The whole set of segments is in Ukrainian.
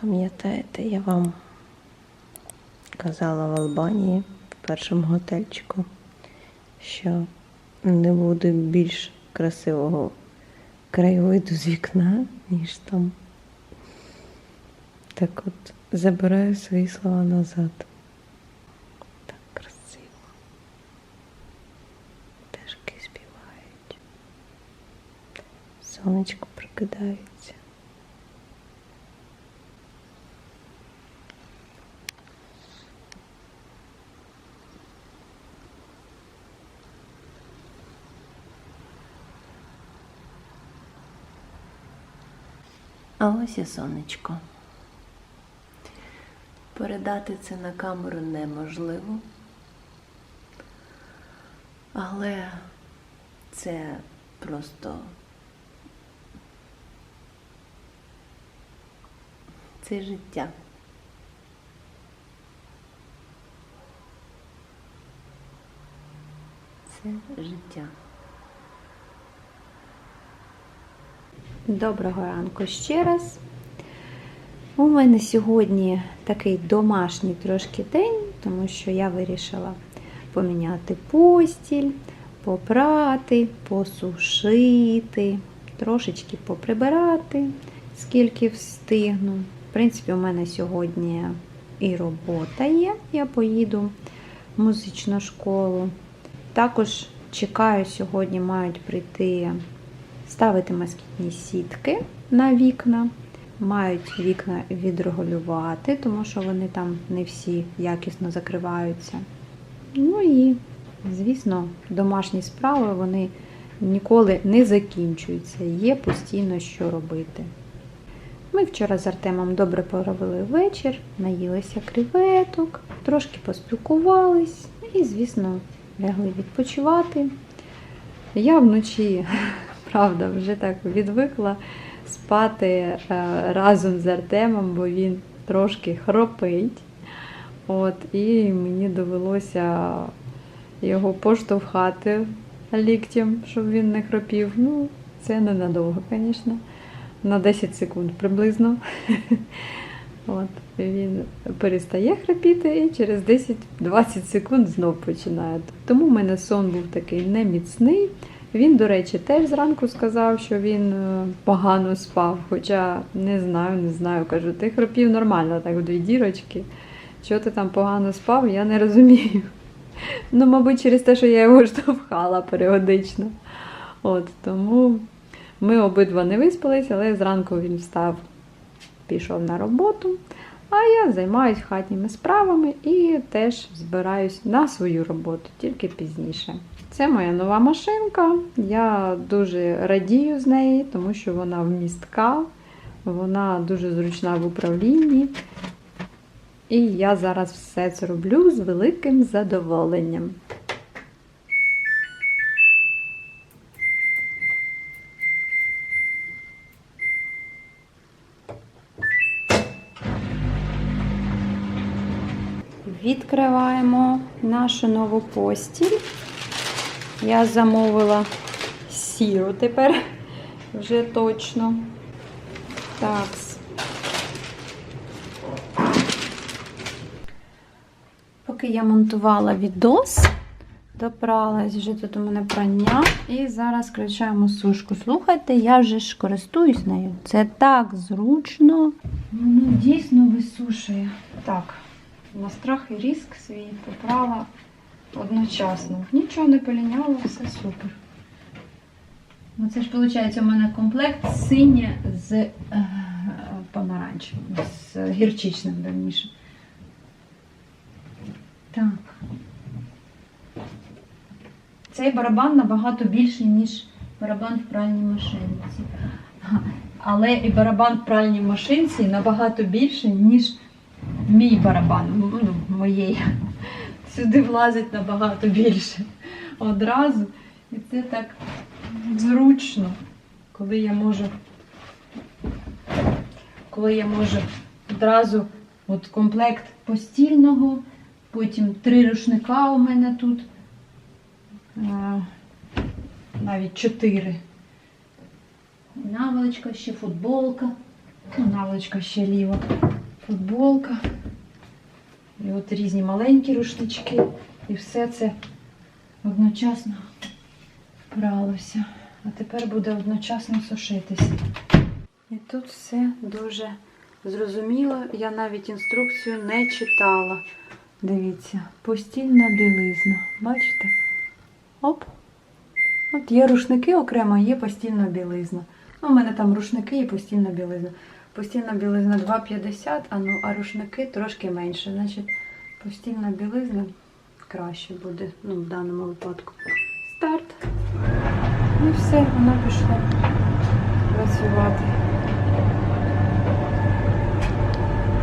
Пам'ятаєте, я вам казала в Албанії в першому готельчику, що не буде більш красивого краєвиду з вікна, ніж там. Так от забираю свої слова назад. Так красиво. Пташки співають. Сонечко прокидається. А ось і сонечко. Передати це на камеру неможливо. Але це просто це життя. Це життя. Доброго ранку ще раз. У мене сьогодні такий домашній трошки день, тому що я вирішила поміняти постіль, попрати, посушити, трошечки поприбирати, скільки встигну. В принципі, у мене сьогодні і робота є. Я поїду в музичну школу. Також чекаю, сьогодні мають прийти ставити москітні сітки на вікна. Мають вікна відрегулювати, тому що вони там не всі якісно закриваються. Ну і, звісно, домашні справи вони ніколи не закінчуються, є постійно що робити. Ми вчора з Артемом добре провели вечір, наїлися креветок, трошки поспілкувались і, звісно, лягли відпочивати. Я вночі правда, вже так відвикла спати е, разом з Артемом, бо він трошки хропить. От, і мені довелося його поштовхати ліктем, щоб він не хропів. Ну, це ненадовго, звісно. На 10 секунд приблизно. От, він перестає храпіти і через 10-20 секунд знов починає. Тому в мене сон був такий неміцний. Він, до речі, теж зранку сказав, що він е, погано спав. Хоча не знаю, не знаю. Кажу, ти хропів нормально, так в дві дірочки. Що ти там погано спав, я не розумію. Ну, мабуть, через те, що я його штовхала періодично. От, тому ми обидва не виспались, але зранку він встав, пішов на роботу. А я займаюся хатніми справами і теж збираюсь на свою роботу, тільки пізніше. Це моя нова машинка. Я дуже радію з неї, тому що вона вмістка, вона дуже зручна в управлінні. І я зараз все це роблю з великим задоволенням. Відкриваємо нашу нову постіль. Я замовила сіру тепер вже точно. Так. Поки я монтувала відос, допралась вже тут у мене прання. І зараз включаємо сушку. Слухайте, я вже ж користуюсь нею. Це так зручно. Воно дійсно висушує. Так, на страх і риск свій поправила одночасно. Нічого не поліняло, все супер. Оце ж виходить у мене комплект синє з е, помаранчевим, з гірчичним верніше. Так. Цей барабан набагато більший, ніж барабан в пральній машинці. Але і барабан в пральній машинці набагато більший, ніж мій барабан, ну, моєї. Сюди влазить набагато більше одразу. І це так зручно, коли я можу, коли я можу одразу от комплект постільного, потім три рушника у мене тут, навіть чотири. Наволочка, ще футболка. Ну, наволочка ще ліва. Футболка. І от різні маленькі рушнички. І все це одночасно пралося. А тепер буде одночасно сушитися. І тут все дуже зрозуміло. Я навіть інструкцію не читала. Дивіться, постільна білизна. Бачите? Оп. От є рушники окремо, є постільна білизна. Ну, у мене там рушники і постільна білизна. Постільна білизна 2,50, а, ну, а рушники трошки менше. Значить, постільна білизна краще буде ну, в даному випадку. Старт. І все, вона пішла працювати.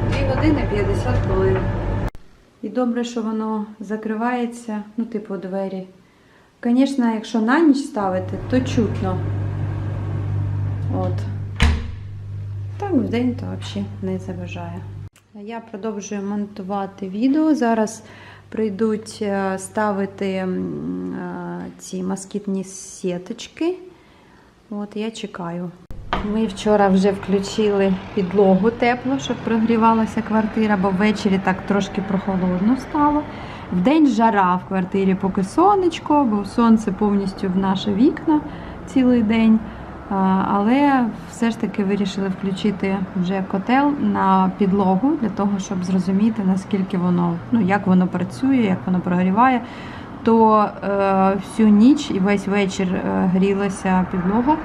2 години 50 хвилин. І добре, що воно закривається, ну, типу, двері. Звісно, якщо на ніч ставити, то чутно. От. Так, вдень то взагалі не заважає. Я продовжую монтувати відео. Зараз прийдуть е, ставити е, ці москітні сіточки. От я чекаю. Ми вчора вже включили підлогу тепло, щоб прогрівалася квартира, бо ввечері так трошки прохолодно стало. Вдень жара в квартирі, поки сонечко, бо сонце повністю в наші вікна цілий день. Але все ж таки вирішили включити вже котел на підлогу для того, щоб зрозуміти, наскільки воно, ну як воно працює, як воно прогріває. То е, всю ніч і весь вечір е, грілася підлога,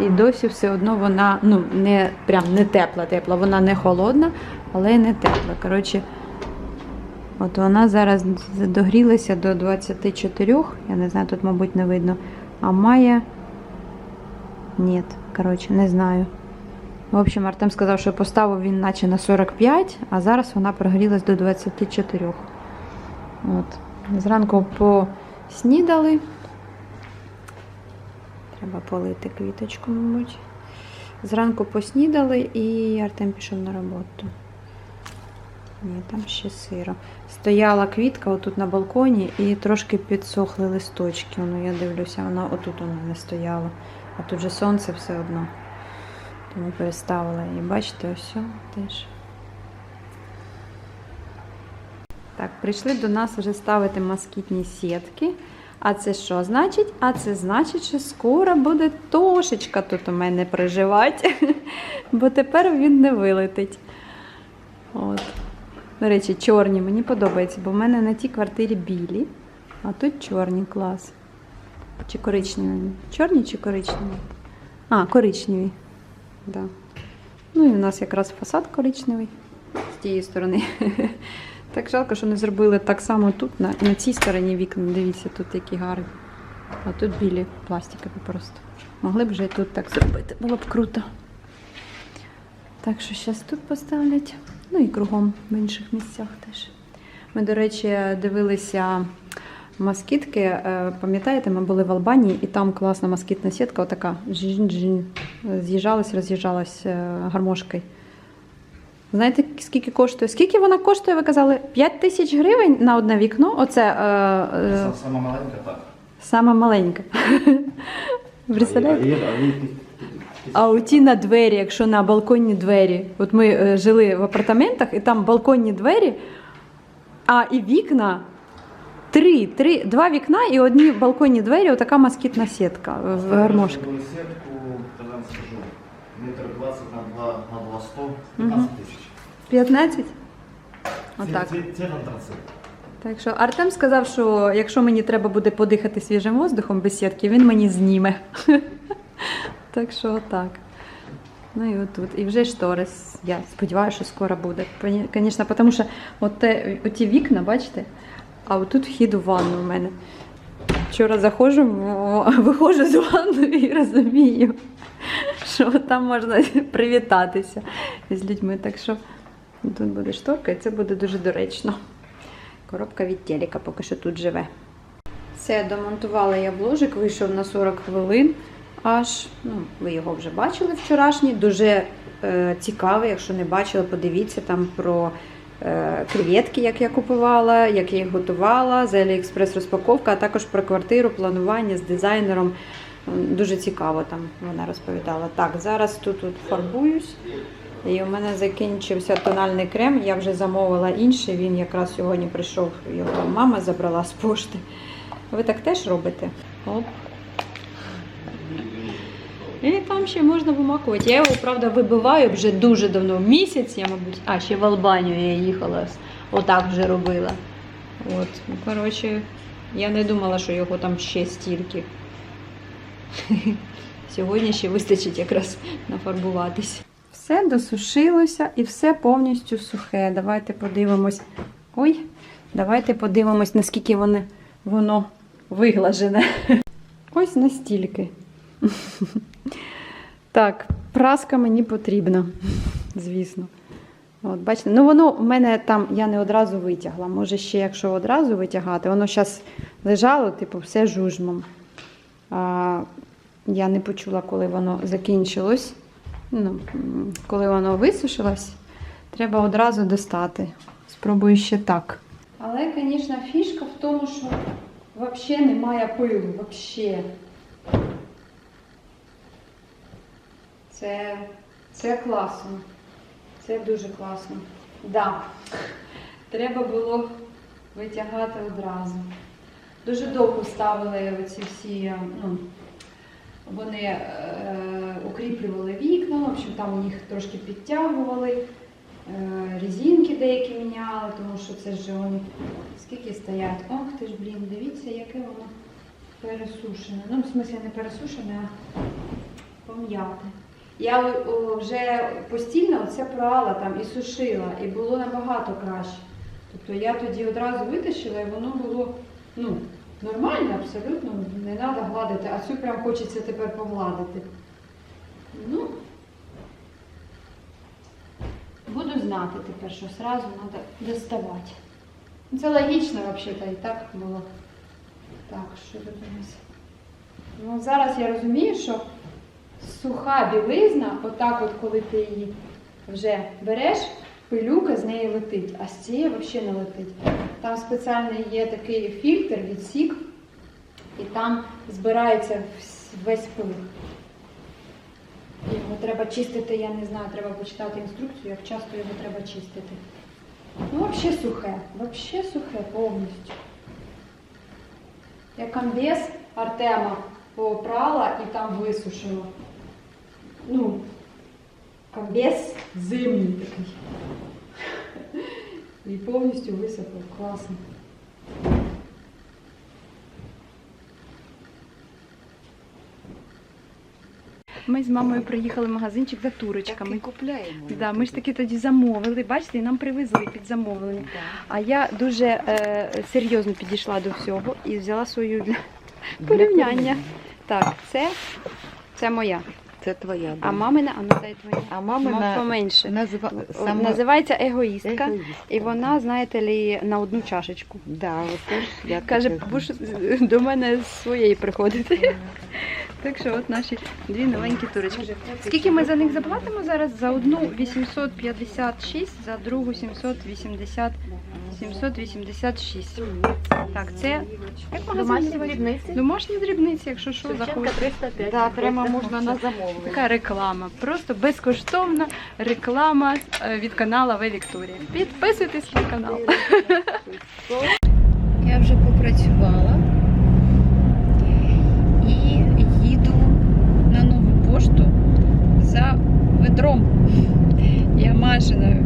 і досі все одно вона ну не прям не тепла, тепла, вона не холодна, але й не тепла. Коротше, От вона зараз догрілася до 24, я не знаю, тут, мабуть, не видно. А має. Ні, коротше, не знаю. В общем, Артем сказав, що поставив він наче на 45, а зараз вона прогрілась до 24. От. Зранку поснідали. Треба полити квіточку, мабуть. Зранку поснідали і Артем пішов на роботу. Ні, там ще сиро. Стояла квітка отут на балконі і трошки підсохли листочки. Ну, я дивлюся, вона отут вона не стояла. А тут же сонце все одно. Тому переставила її. Бачите, ось теж. Так, прийшли до нас вже ставити москітні сітки. А це що значить? А це значить, що скоро буде тошечка тут у мене проживати, бо тепер він не вилетить. От. До речі, чорні мені подобається, бо в мене на тій квартирі білі, а тут чорні клас. Чи коричневі? Чорні чи коричневі? А, коричневі. Да. Ну і у нас якраз фасад коричневий з тієї сторони. Так жалко, що не зробили так само тут, на, на цій стороні вікна. Дивіться, тут які гарні. А тут білі пластикові просто. Могли б вже тут так зробити, було б круто. Так що зараз тут поставлять. Ну і кругом в інших місцях теж. Ми, до речі, дивилися москітки. Е, Пам'ятаєте, ми були в Албанії, і там класна москітна сітка, отака жін-жін. З'їжджалась, роз'їжджалась е, гармошкою. Знаєте, скільки коштує? Скільки вона коштує, ви казали? 5 тисяч гривень на одне вікно. Оце е, е, Сама маленька, так. саме маленька. Представляєте? А оті на двері, якщо на балконні двері. От ми е, жили в апартаментах, і там балконні двері, а і вікна. Три, три, два вікна і одні балконні двері, отака москітна сітка в гармошку. таку сітку, вам скажу, метр 20 на 2, на 2 100, 15 тисяч. 15? Отак. Це, це, це антрацит. Так що Артем сказав, що якщо мені треба буде подихати свіжим воздухом без сітки, він мені зніме. Так що отак. Ну і отут. І вже штори. Я сподіваюся, що скоро буде. Звісно, тому що от те, оті вікна, бачите, а отут вхід у ванну у мене. Вчора заходжу, виходжу з ванну і розумію, що там можна привітатися з людьми. Так що тут буде шторка, і це буде дуже доречно. Коробка від телека поки що тут живе. Все, домонтувала я бложик, вийшов на 40 хвилин. Аж, ну, ви його вже бачили вчорашній. Дуже е, цікавий, якщо не бачили, подивіться там про креветки, як я купувала, як я їх готувала, з Аліекспрес розпаковка, а також про квартиру, планування з дизайнером. Дуже цікаво там вона розповідала. Так, зараз тут, тут фарбуюсь. І у мене закінчився тональний крем. Я вже замовила інший. Він якраз сьогодні прийшов, його мама забрала з пошти. Ви так теж робите? Оп. І там ще можна вимакувати. Я його, правда, вибиваю вже дуже давно. Місяць, я, мабуть. А, ще в Албанію я їхала. Отак вже робила. От, ну, коротше, я не думала, що його там ще стільки. Сьогодні ще вистачить якраз нафарбуватись. Все досушилося і все повністю сухе. Давайте подивимось. Ой, давайте подивимось, наскільки воно, воно виглажене. Ось настільки. Так, праска мені потрібна, звісно. От, бачите, ну воно в мене там я не одразу витягла. Може, ще якщо одразу витягати, воно зараз лежало, типу, все жужмом. А, я не почула, коли воно закінчилось. Ну, коли воно висушилось, треба одразу достати. Спробую ще так. Але, звісно, фішка в тому, що взагалі немає пилу. Взагалі. Це, це класно. Це дуже класно. Да. Треба було витягати одразу. Дуже довго ставили оці всі, ну, вони е, укріплювали вікна, в общем, там них трошки підтягували, е, резинки деякі міняли, тому що це ж вони скільки стоять. Ох ти ж, блін, дивіться, яке воно пересушене. Ну, в смислі не пересушене, а пом'яте. Я вже постійно це прала там і сушила, і було набагато краще. Тобто я тоді одразу витащила, і воно було ну, нормально, абсолютно, не треба гладити, а цю прям хочеться тепер погладити. Ну, буду знати тепер, що одразу треба доставати. Це логічно взагалі, і так було. Так, що тут у нас? Ну, зараз я розумію, що суха білизна, отак от коли ти її вже береш, пилюка з неї летить, а з цієї взагалі не летить. Там спеціальний є такий фільтр, відсік, і там збирається весь пил. Його треба чистити, я не знаю, треба почитати інструкцію, як часто його треба чистити. Ну, взагалі сухе, взагалі сухе повністю. Я комбез Артема попрала і там висушила. Ну, комбез зимній такий. І повністю висохло. Класно. Ми з мамою приїхали в магазинчик за турочками. купляємо. Да, ми ж таки тоді замовили, бачите, і нам привезли під замовлення. А я дуже е, серйозно підійшла до всього і взяла свою для порівняння. Так, це, це моя. Це твоя. А мамина, а ну дай твоя. а мамина поменше. назва... Сама... Називається егоїстка. Егоїст. І вона, знаєте лі, на одну чашечку. Да, я Каже, будеш до мене з своєї приходити. Так що от наші дві новенькі турочки. Скільки ми за них заплатимо зараз? За одну 856, за другу 780, 786. Так, це як Домашні дрібниці. Домашні дрібниці, якщо що, Шевченка 305. Да, прямо можна на замовлення. Така реклама, просто безкоштовна реклама е, від каналу В Вікторія. Підписуйтесь на канал. Я вже попрацювала і їду на нову пошту за ведром. Я Машина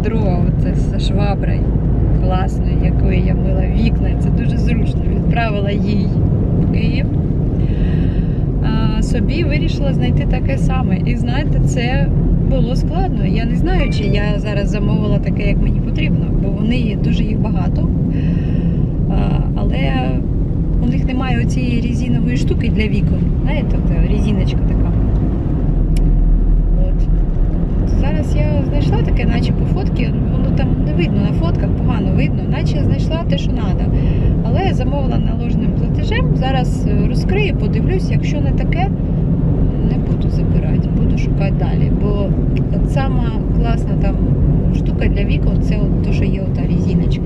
ведро, оце з шваброю класною, якою я мила вікна. Це дуже зручно. Відправила їй в Київ. А собі вирішила знайти таке саме. І знаєте, це було складно. Я не знаю, чи я зараз замовила таке, як мені потрібно, бо вони дуже їх багато. А, але у них немає оцієї резинової штуки для вікон. Знаєте, резиночка така. От. Зараз я знайшла таке, наче по фотки, воно там не видно на фотках, погано видно, наче знайшла те, що треба. Але я замовила наложеним платежем. Зараз е, розкрию, подивлюсь, якщо не таке, не буду забирати, буду шукати далі. Бо от сама класна там штука для вікон це от то, що є ота резиночка.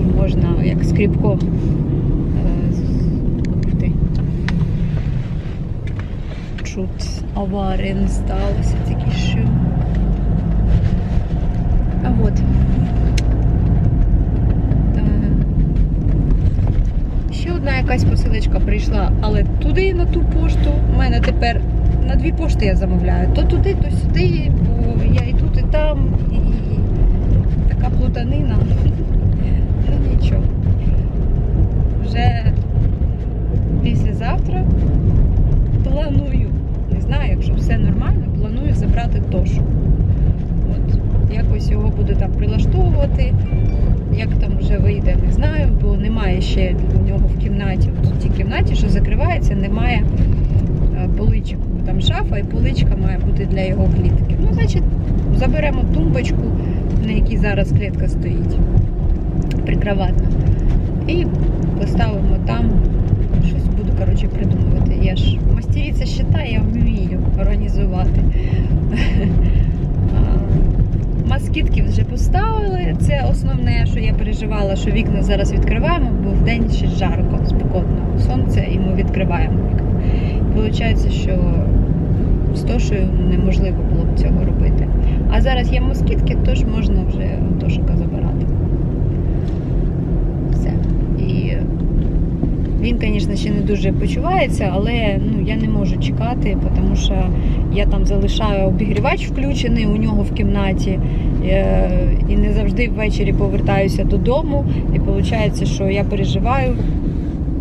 І можна як скріпком. е, з- Ух ти. Чуть Вот. Э, Та... Ще одна якась посилочка прийшла, але туди на ту пошту. У мене тепер на дві пошти я замовляю. То туди, то сюди, бо я і тут, і там, і така плутанина. Ну нічого. Вже післязавтра планую. Не знаю, якщо все нормально, планую забрати тошу. Якось його буду там прилаштовувати. Як там вже вийде, не знаю, бо немає ще у нього в кімнаті. В тій кімнаті, що закривається, немає е, поличок. Там шафа і поличка має бути для його клітки. Ну, значить, заберемо тумбочку, на якій зараз клітка стоїть. Прикроватна. І поставимо там. Щось буду, коротше, придумувати. Я ж мастериця щита, я вмію організувати. А, Москітки вже поставили. Це основне, що я переживала, що вікна зараз відкриваємо, бо в день ще жарко, спекотно сонце, і ми відкриваємо вікна. Получається, що з тошею неможливо було б цього робити. А зараз є москітки, тож можна вже тошика забирати. Все. І він, звісно, ще не дуже почувається, але ну, я не можу чекати, тому що я там залишаю обігрівач включений у нього в кімнаті. е, І не завжди ввечері повертаюся додому. І виходить, що я переживаю,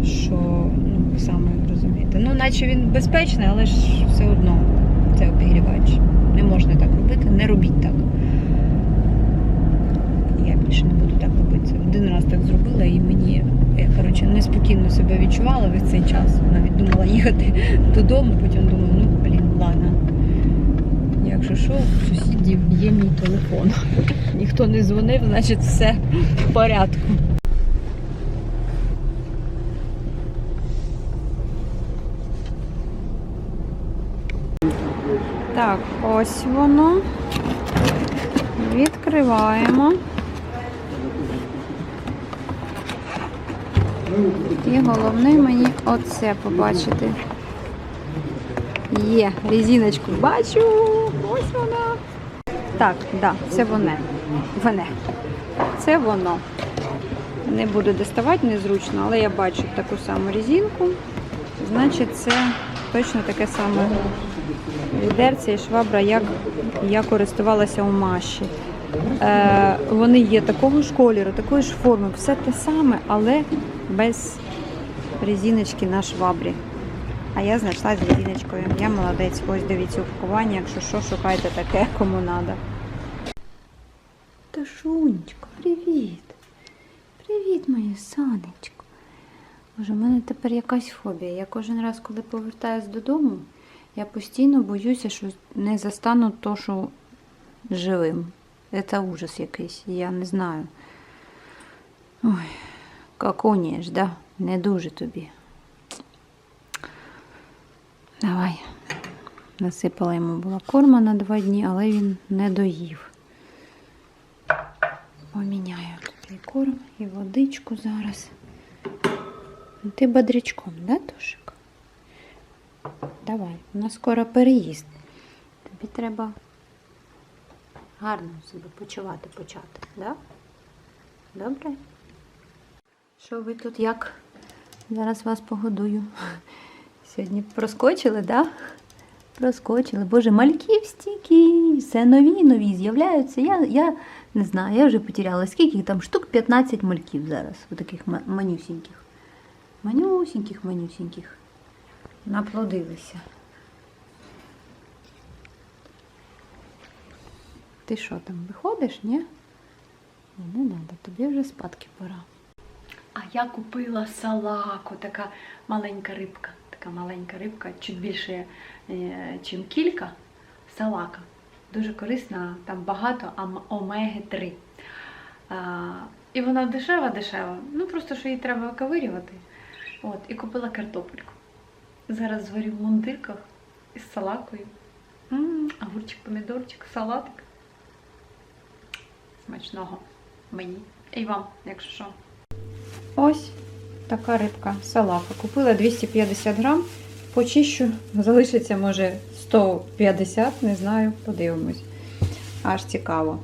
що ну, ви самі розумієте. Ну, наче він безпечний, але ж все одно це обігрівач. Не можна так робити, не робіть так. Я більше не буду так робити. Один раз так зробила і мені я коротше неспокійно себе відчувала весь цей час. Навіть думала їхати додому, потім думаю, ну блін, ладно. Якщо що, у сусідів є мій телефон. Ніхто не дзвонив, значить все в порядку. Так, ось воно. Відкриваємо. І головне мені оце побачити. Є, резиночку бачу. Ось вона. Так, да, це воно. Воне. Це воно. Не буду доставати незручно, але я бачу таку саму резинку. Значить, це точно таке саме відерце і швабра, як я користувалася у Маші. Е, вони є такого ж кольору, такої ж форми, все те саме, але без резиночки на швабрі. А я знайшла з резиночкою. Я молодець. Ось дивіться упакування, якщо що, шукайте таке, кому треба. Ташунечко, привіт. Привіт, моє сонечко. Боже, у мене тепер якась фобія. Я кожен раз, коли повертаюсь додому, я постійно боюся, що не застану то, що живим. Це ужас якийсь, я не знаю. Ой, каконієш, да? Не дуже тобі. Давай. Насипала йому була корма на два дні, але він не доїв. Поміняю тобі корм і водичку зараз. Ти бодрячком, да, Тошик? Давай, у нас скоро переїзд. Тобі треба гарно себе почувати почати, да? Добре? Що ви тут як? Зараз вас погодую. Сьогодні проскочили, да? Проскочили. Боже, мальків стільки, все нові нові з'являються. Я, я не знаю, я вже потеряла. Скільки там? Штук 15 мальків зараз, таких манюсіньких. Манюсіньких, манюсіньких. Наплодилися. Ти що там, виходиш, ні? Не треба, тобі вже спадки пора. А я купила салаку, така маленька рибка. Така маленька рибка, чуть більше, ніж кілька. Салака. Дуже корисна, там багато омеги-3. І вона дешева-дешева. Ну просто що її треба виковирювати. От, і купила картопельку. Зараз зварю в мундирках із салакою. М, Огурчик, помідорчик, салатик. Смачного мені. І вам, якщо що. Ось така рибка салака. Купила 250 грам. Почищу, залишиться, може, 150, не знаю, подивимось. Аж цікаво.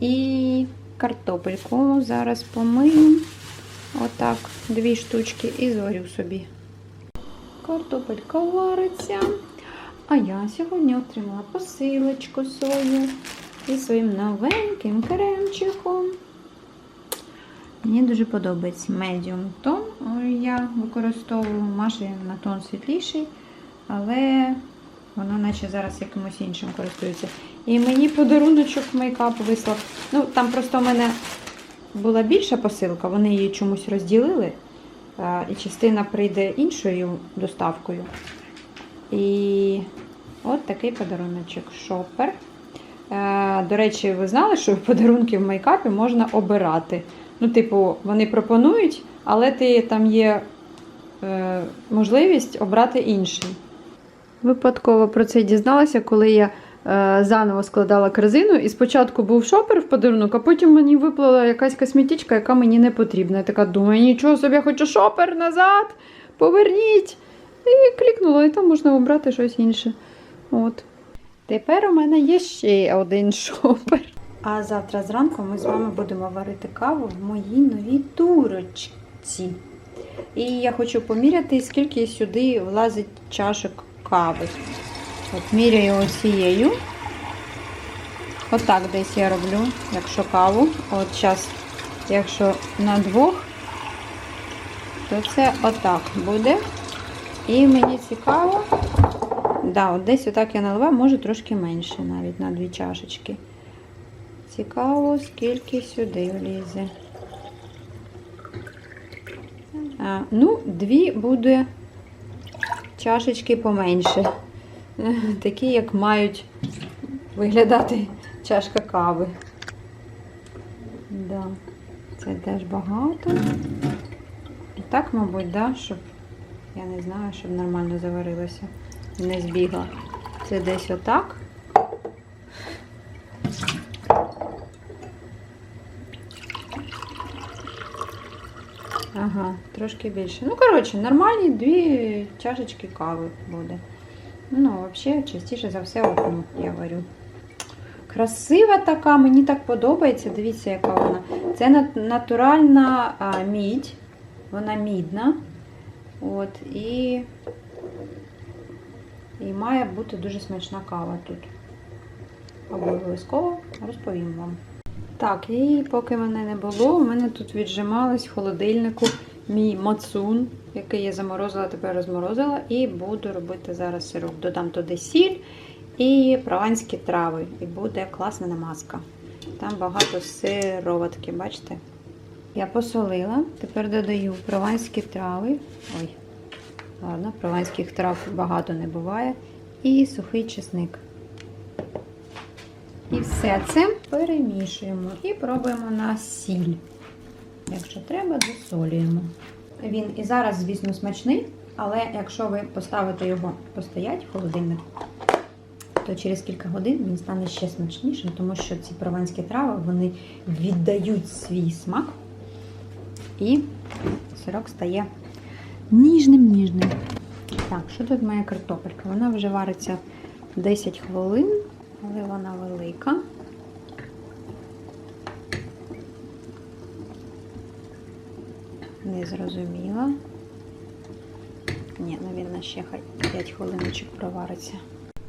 І картопельку зараз помию. Отак, дві штучки і зварю собі картопелька вариться. А я сьогодні отримала посилочку свою зі своїм новеньким кремчиком. Мені дуже подобається медіум тон. Я використовую Маші на тон світліший, але воно наче зараз якимось іншим користується. І мені подаруночок мейкап вислав. Ну, там просто в мене була більша посилка, вони її чомусь розділили. І частина прийде іншою доставкою. І от такий подаруночок шопер. Е, До речі, ви знали, що подарунки в мейкапі можна обирати. Ну, типу, вони пропонують, але ти там є е, можливість обрати інший. Випадково про це дізналася, коли я е, заново складала корзину. І спочатку був шопер в подарунок, а потім мені виплила якась косметичка, яка мені не потрібна. Я така думаю, нічого собі, я хочу шопер назад, поверніть. І клікнула, і там можна обрати щось інше. От. Тепер у мене є ще один шопер. А завтра зранку ми з вами будемо варити каву в моїй новій турочці. І я хочу поміряти, скільки сюди влазить чашок кави. От міряю оцією. Отак десь я роблю, якщо каву. От зараз, якщо на двох, то це отак буде. І мені цікаво. Да, от десь отак я наливаю, може трошки менше навіть на дві чашечки. Цікаво, скільки сюди влізе. А, ну, дві буде чашечки поменше. Такі, як мають виглядати чашка кави. Да. Це теж багато. І так, мабуть, да, щоб, я не знаю, щоб нормально заварилося. Не збігла. Це десь отак. Ага, трошки більше. Ну, коротше, нормальні дві чашечки кави буде. Ну, взагалі, частіше за все одну я варю. Красива така, мені так подобається. Дивіться, яка вона. Це натуральна мідь. Вона мідна. От, і, і має бути дуже смачна кава тут. Обов'язково розповім вам. Так, і поки мене не було, у мене тут віджималась в холодильнику мій мацун, який я заморозила, тепер розморозила, і буду робити зараз сироп. Додам туди сіль і прованські трави. І буде класна намазка. Там багато сироватки, бачите? Я посолила, тепер додаю прованські трави. Ой, ладно, прованських трав багато не буває. І сухий чесник. І все це перемішуємо і пробуємо на сіль. Якщо треба, досолюємо. Він і зараз, звісно, смачний, але якщо ви поставите його постоять в холодильник, то через кілька годин він стане ще смачнішим, тому що ці прованські трави вони віддають свій смак, і сирок стає ніжним-ніжним. Так, що тут моя картопелька? Вона вже вариться 10 хвилин, але вона велика. Не зрозуміла. Ні, ну на ще 5 хвилиночок провариться.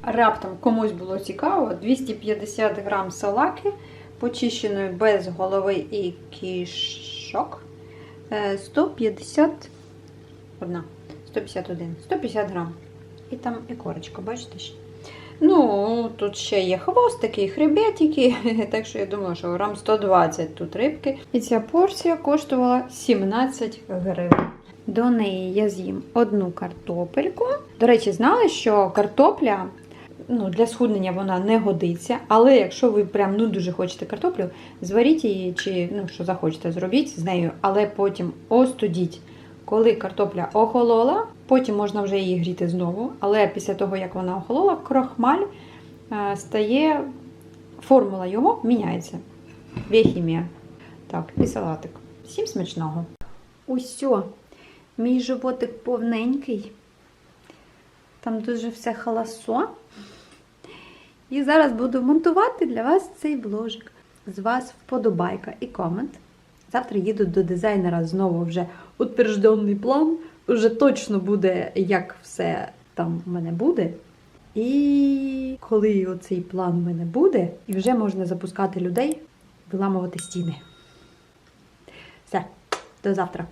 Раптом комусь було цікаво, 250 грам салаки, почищеної без голови і кішок. Е, 150 одна, 151, 150 грам. І там і корочка, бачите? ще. Ну, тут ще є хвостики такий хребетики, так що я думала, що грам 120 тут рибки. І ця порція коштувала 17 гривень. До неї я з'їм одну картопельку. До речі, знали, що картопля ну, для схуднення вона не годиться. Але якщо ви прям ну, дуже хочете картоплю, зваріть її чи ну, що захочете, зробіть з нею, але потім остудіть. Коли картопля охолола, потім можна вже її гріти знову, але після того, як вона охолола, крохмаль е, стає, формула його міняється. Біохімія. Так, і салатик. Всім смачного. Усьо, мій животик повненький. Там дуже все халасо. І зараз буду монтувати для вас цей бложик. З вас вподобайка і комент. Завтра їду до дизайнера знову вже утверждений план. вже точно буде, як все там в мене буде. І коли оцей план в мене буде, і вже можна запускати людей, виламувати стіни. Все, до завтра.